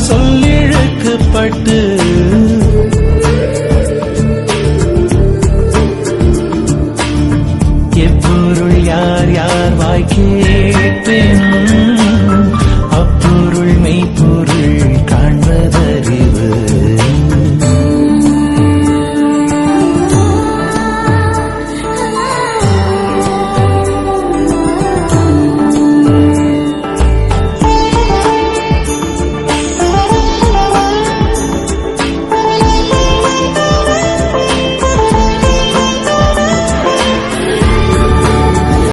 சொல்லிழுக்கப்பட்டு எப்பொருள் யார் யார் வாய் கேட்பேன்? அப்பொருள் மெய்ப்பொருள் காண்பதறிய